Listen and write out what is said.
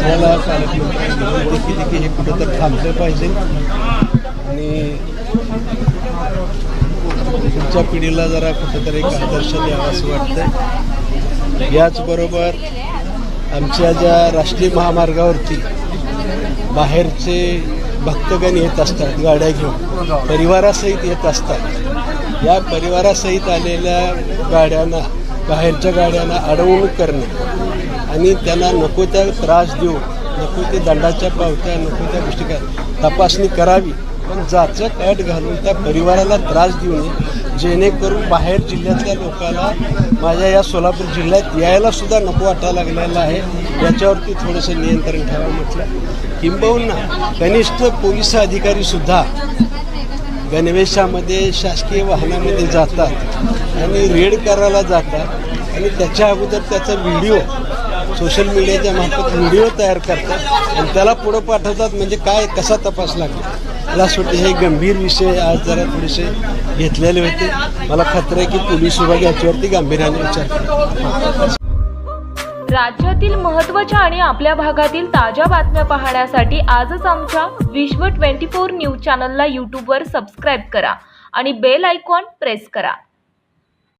शासनाला पालकमंत्र्यांनी विनंती की हे कुठंतरी थांबलं पाहिजे. आणि पुढच्या पिढीला जरा कुठंतरी एक आदर्श द्यावा असं वाटतं याचबरोबर आमच्या ज्या राष्ट्रीय महामार्गावरती बाहेरचे भक्तगण येत असतात गाड्या घेऊन परिवारासहित येत असतात या परिवारासहित आलेल्या गाड्यांना बाहेरच्या गाड्यांना अडवणूक करणे आणि त्यांना नको त्या त्रास देऊ नको ते दंडाच्या पावत्या नको त्या गोष्टी काय तपासणी करावी. पण जाचक कॅट घालून त्या परिवाराला त्रास देऊ नये जेणेकरून बाहेर जिल्ह्यातल्या लोकांना माझ्या या सोलापूर जिल्ह्यात यायला सुद्धा नको वाटायला लागलेलं आहे. याच्यावरती थोडंसं नियंत्रण ठेवावं म्हटलं. किंबहुना कनिष्ठ पोलीस अधिकारीसुद्धा गणवेशामध्ये शासकीय वाहनामध्ये जातात आणि रेड करायला जातात. आणि त्याच्या अगोदर त्याचा व्हिडिओ सोशल मीडियाच्या मार्फत व्हिडिओ तयार करतात आणि त्याला पुढं पाठवतात म्हणजे काय कसा तपास लागतो मला असं वाटतं हे गंभीर विषय आज जरा थोडेसे घेतलेले होते. मला खात्री आहे की पोलीस विभाग याच्यावरती गांभीर्याने विचार राज्यातील महत्त्वाच्या आणि आपल्या भागातील ताज्या बातम्या पाहण्यासाठी आजच आमच्या विश्व 24 न्यूज चॅनलला यूट्यूबवर सबस्क्राईब करा आणि बेल आयकॉन प्रेस करा.